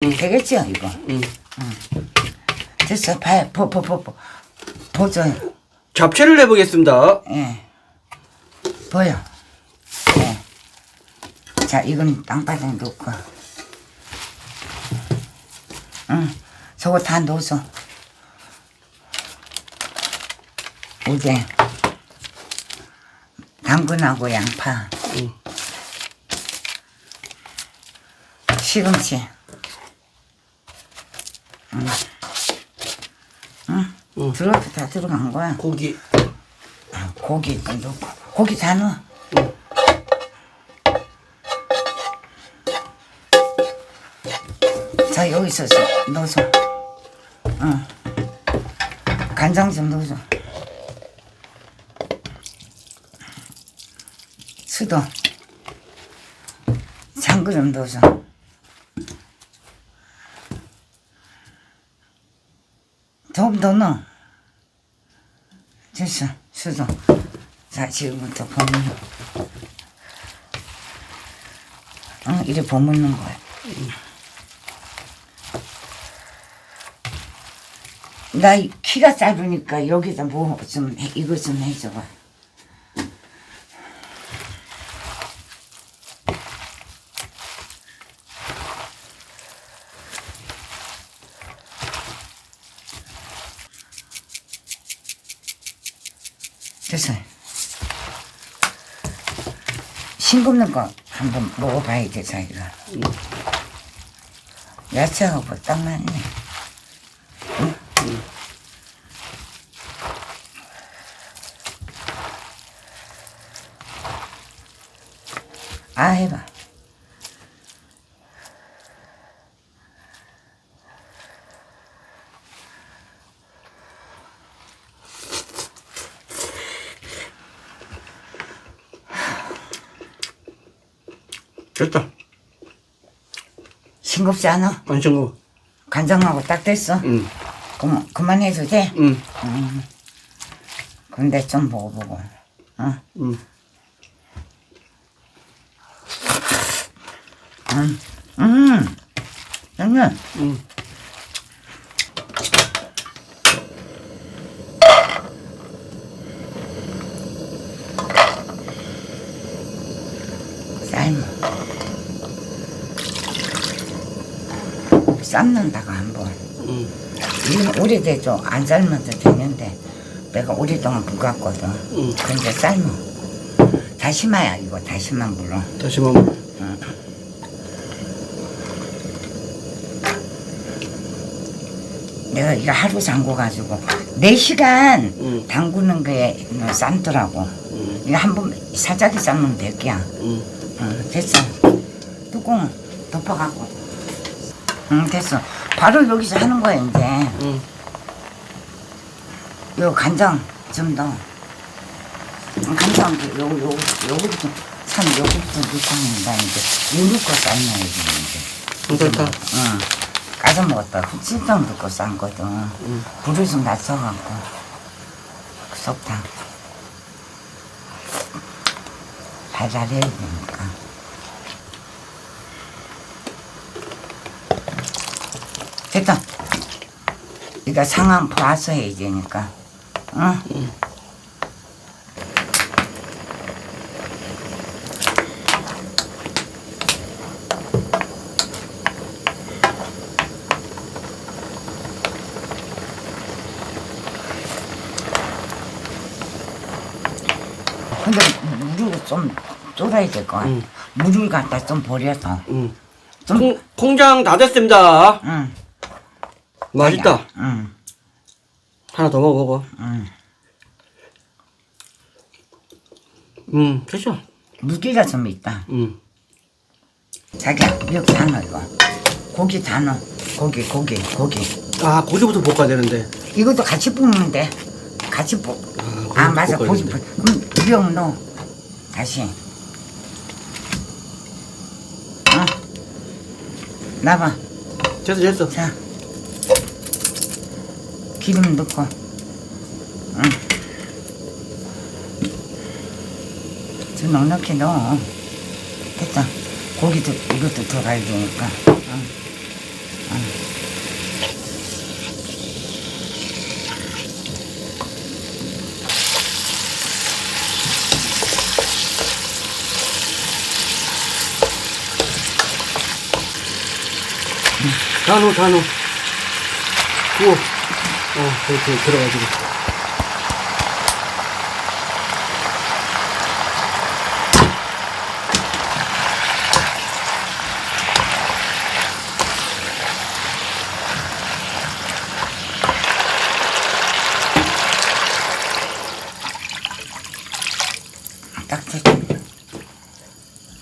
되겠죠 이거. 응. 됐어 봐요. 보보보보. 보죠 잡채를 해보겠습니다. 예. 보여. 예. 자 이건 땅바닥에 놓고. 응 저거 다 넣어서. 오뎅 당근하고 양파. 응. 시금치 응. 응. 응. 들어도 다 들어간 거야 고기. 아, 고기 좀 넣고 고기 다 넣어 자 여기서 넣어서 응. 간장 좀 넣어줘 수도 참기 좀 넣어줘 더 넣어. 됐어 수도 자 지금부터 버무려. 응 이래 버무는 거야. 나 이- 키가 짧으니까 여기다 뭐 좀 이거 좀 해줘봐 됐어요 싱겁는 거 한번 먹어봐야 돼 자기가. 야채하고 딱 맞네. 아 해봐 됐다. 싱겁지 않아? 안 싱거워. 간장하고 딱 됐어 응. 그만, 그만해도 돼? 응. 근데 좀 먹어보고 어? 응. 음, 양념. 응. 삶아. 삶는다가 한 번. 응. 이건 오래돼도 안 삶아도 되는데 내가 오랫동안 묵었거든. 응. 근데 삶아. 다시마야 이거 다시마 물어. 다시 한번. 내가 이거 하루 잠궈가지고 4시간 응. 담그는 게 삶더라고. 응. 이거 한 번 살짝이 삶으면 될 거야. 응. 응, 됐어. 뚜껑 덮어갖고. 응, 됐어. 바로 여기서 하는 거야, 이제. 응. 요 간장 좀 더. 응, 간장, 요, 요, 요거부터, 참, 요거부터 넣고 하는다, 이제. 요 넣고 삶아야지, 이제. 괜찮다. 응. 까서 먹었다. 후칠탕 넣고 쌌거든. 응. 불을 좀 낮춰갖고. 그 속탕. 달달해야 되니까. 됐다. 이거 상황 봐서 해야 되니까. 응? 근데 물을 좀 쫄아야 될거 같아. 응. 물을 갖다 좀 버려서. 응. 좀, 콩, 콩장 다 됐습니다. 응. 맛있다. 응. 하나 더 먹어봐. 응. 응, 됐어. 물기가 좀 있다. 응. 자기야, 여기 다 넣어, 이거. 고기 다 넣어. 고기, 고기, 고기. 아, 고기부터 볶아야 되는데. 이것도 같이 볶는데. 같이 볶. 아, 아, 맞아. 고기. 볶. 그럼 이병 넣어. 다시. 어. 나봐. 됐어, 됐어. 자. 기름 넣고 응. 좀 넉넉히 넣어 됐다 고기도 이것도 들어가야 되니까 응. 응. 단호 단호 구워 어, 그렇게 들어가지고. 딱 됐죠.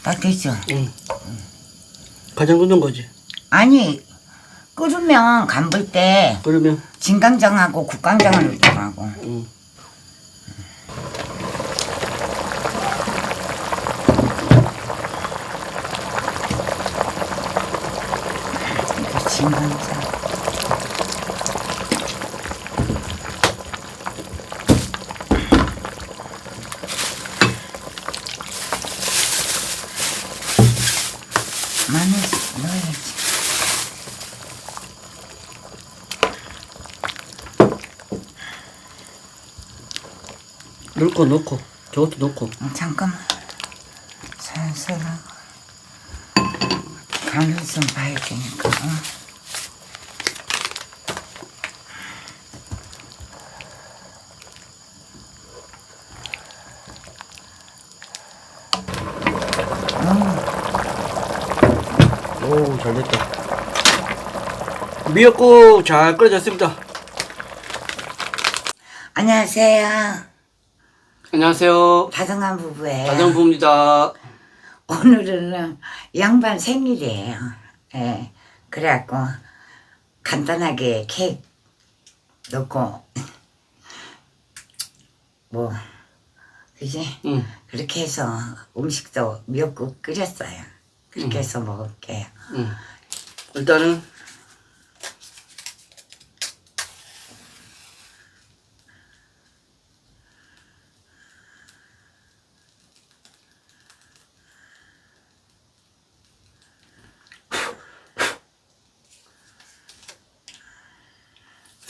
딱 됐죠. 응. 가장 굽는 거지. 아니 끓으면 간볼 때 그러면, 진간장하고 국간장을 넣더라고. 응. 이거 진간장. 마늘 넣어야지. 넣고, 넣고. 저것도 넣고. 어, 잠깐만. 살살 하고. 간을 좀 봐야 되니까. 어. 오, 잘 됐다. 미역국 잘 끓여졌습니다. 안녕하세요. 안녕하세요. 다정한 부부예요. 가정부입니다. 오늘은 양반 생일이에요. 예. 그래갖고 간단하게 케이크 넣고 뭐 그지? 응. 그렇게 해서 음식도 미역국 끓였어요. 그렇게 해서 먹을게요. 응. 일단은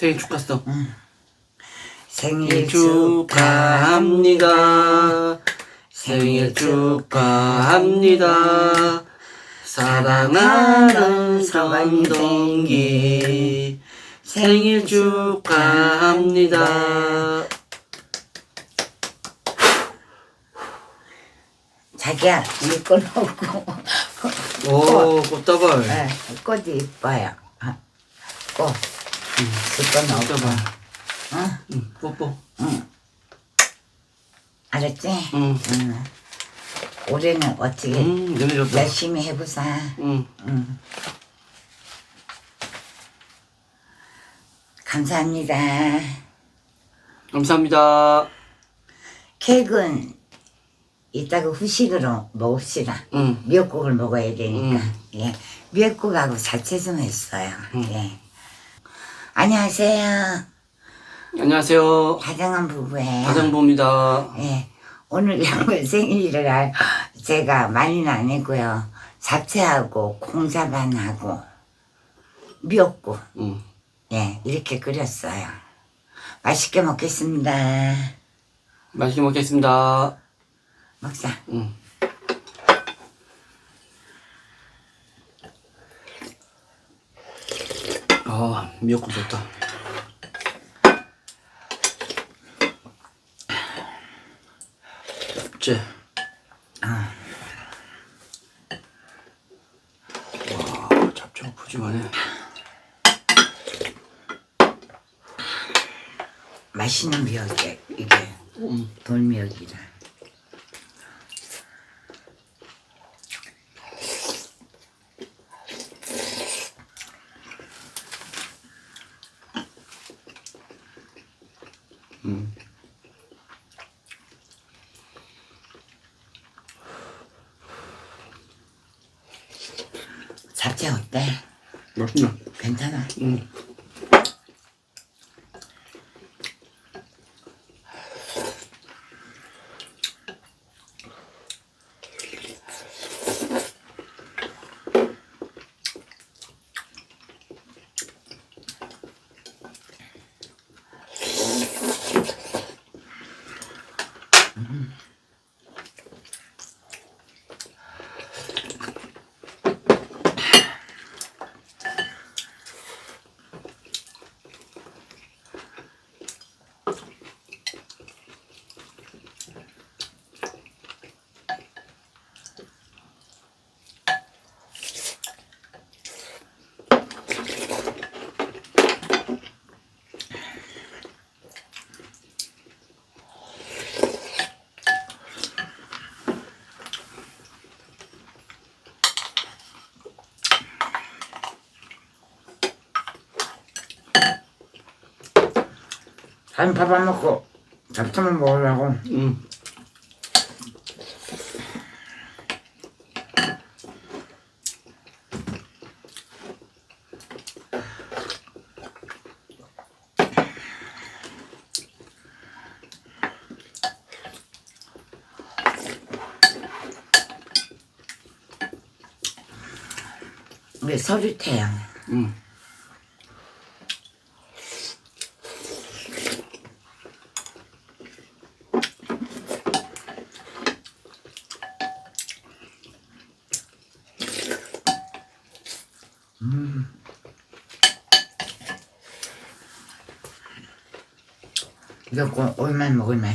생일 축하성. 생일 축하합니다. 생일 축하합니다. 사랑하는 성동기 생일 축하합니다. 자기야 이거 넣고 오, 꽃다발. 네, 꽃이 이뻐요. 아, 꽃. 그거 넣고. 꽃다발. 어? 응, 뽀뽀. 응. 알았지? 응. 응. 올해는 어떻게 음, 좋다. 열심히 해보자. 응. 응. 감사합니다. 감사합니다. 케이크는 이따가 후식으로 먹읍시다. 응. 미역국을 먹어야 되니까. 음. 예. 미역국하고 자체 좀 했어요. 예. 안녕하세요. 안녕하세요. 다정한 부부예요. 가정부입니다. 예. 오늘 양말 생일이라 제가 많이는 안 했고요. 잡채하고 콩자반하고 미역국 응. 예 이렇게 끓였어요. 맛있게 먹겠습니다. 맛있게 먹겠습니다. 먹자. 응. 아, 미역국 좋다. 째. 와, 잡채가 푸짐하네. 맛있는 미역이 이게 음. 돌미역이라. 다른 밥안 먹고 잡채만 먹으려고. 응. 우리 서리태양. 응. 이거 꼭 오이만 먹을 맛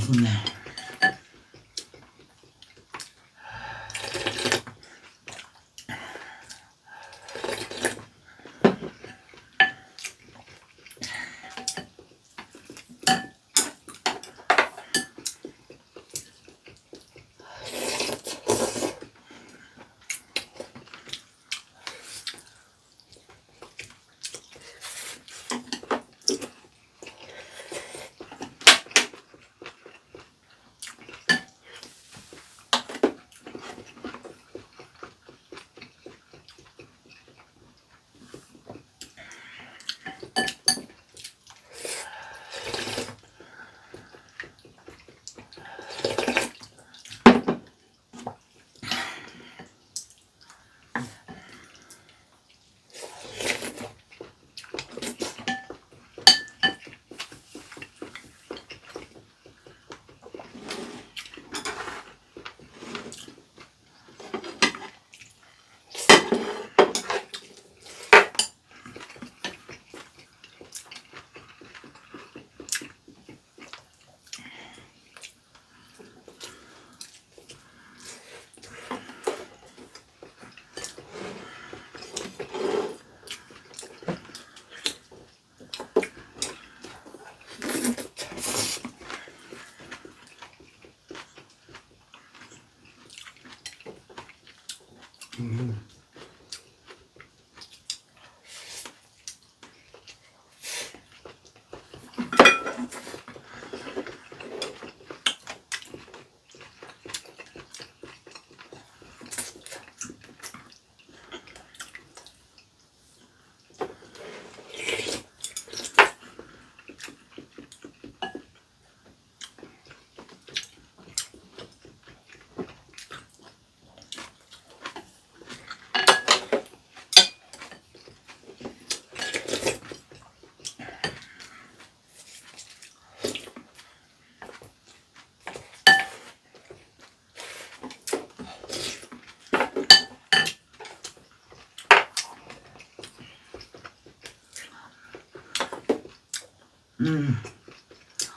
음,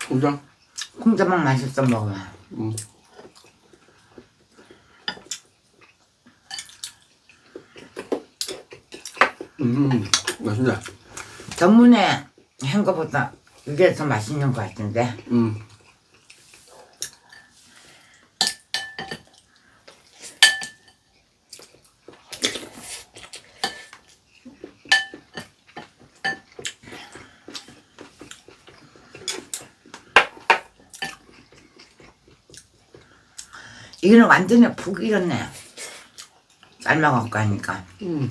공장? 콩자막 맛있어 먹어. 응. 음, 맛있네. 전문에 한 거보다 이게 더 맛있는 것 같은데. 음. 이거는 완전히 푹 익었네. 삶아갖고 하니까. 음.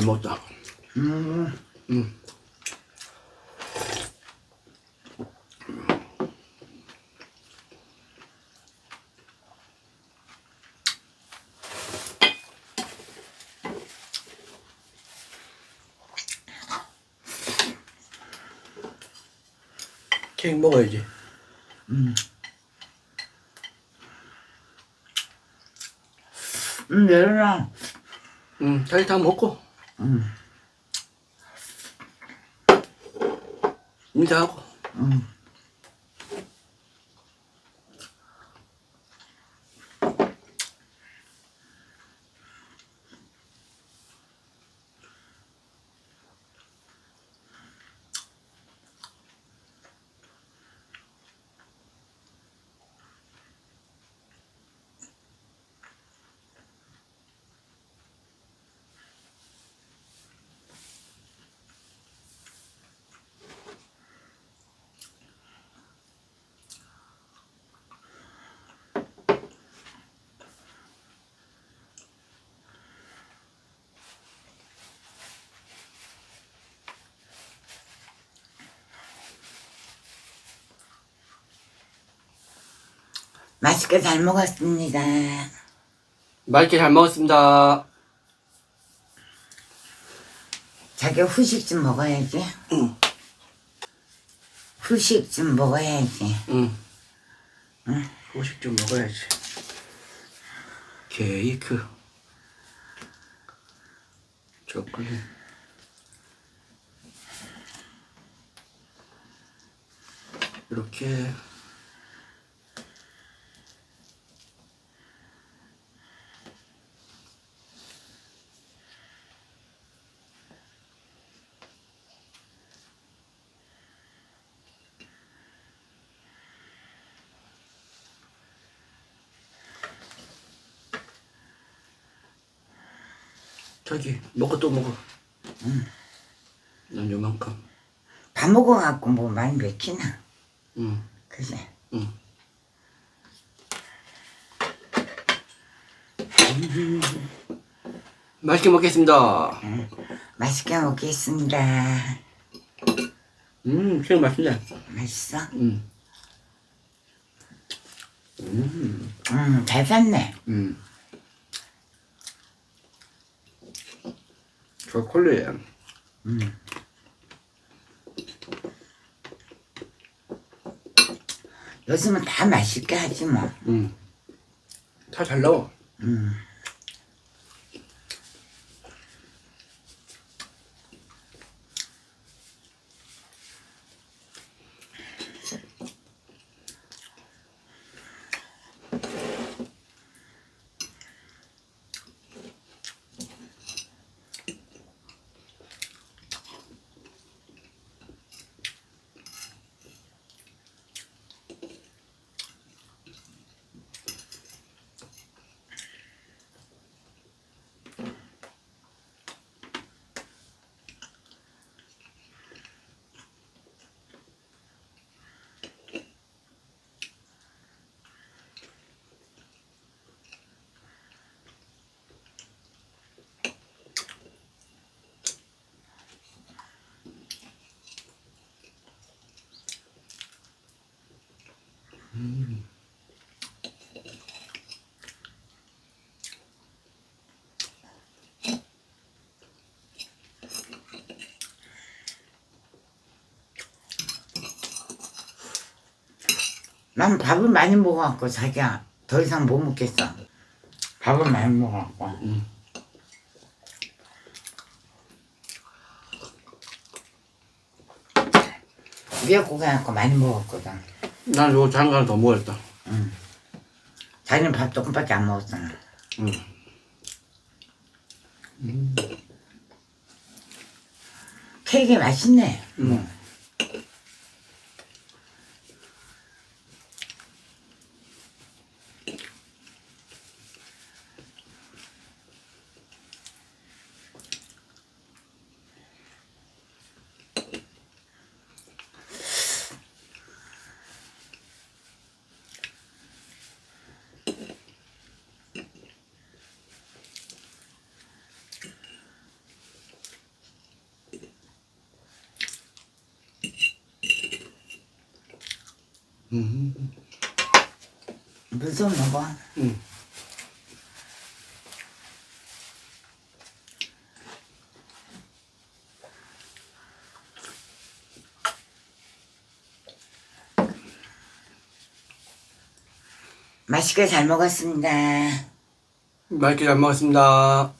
잘 먹었다. 음, 음. 케이크 먹어야지. 음, 얘들아. 응, 다시 다 먹고. 음, 인사하고. 음. 맛있게 잘 먹었습니다. 맛있게 잘 먹었습니다. 자기 후식 좀 먹어야지. 응. 후식 좀 먹어야지. 응. 후식 좀 먹어야지. 케이크. 초콜릿. 이렇게 저기 먹고 또 먹어. 난 요만큼. 밥 먹어갖고 뭐 많이 맥히나. 응. 그지? 응. 맛있게 먹겠습니다. 맛있게 먹겠습니다. 음, 새우 맛있네. 맛있어? 음, 음, 잘 샀네. 음. 초콜릿. 요즘은 다 맛있게 하지 뭐. 음. 다잘 나와. 음. 난 밥을 많이 먹어갖고 자기야 더 이상 못 먹겠어. 밥을 많이 먹어갖고. 음. 미역국 해갖고 많이 먹었거든. 난 이거 잠깐 더 먹었다. 자기는 밥 조금밖에 안 먹었잖아. 응. 케이크 맛있네. 음. 음. 물좀 먹어. 응. 맛있게 잘 먹었습니다. 맛있게 잘 먹었습니다.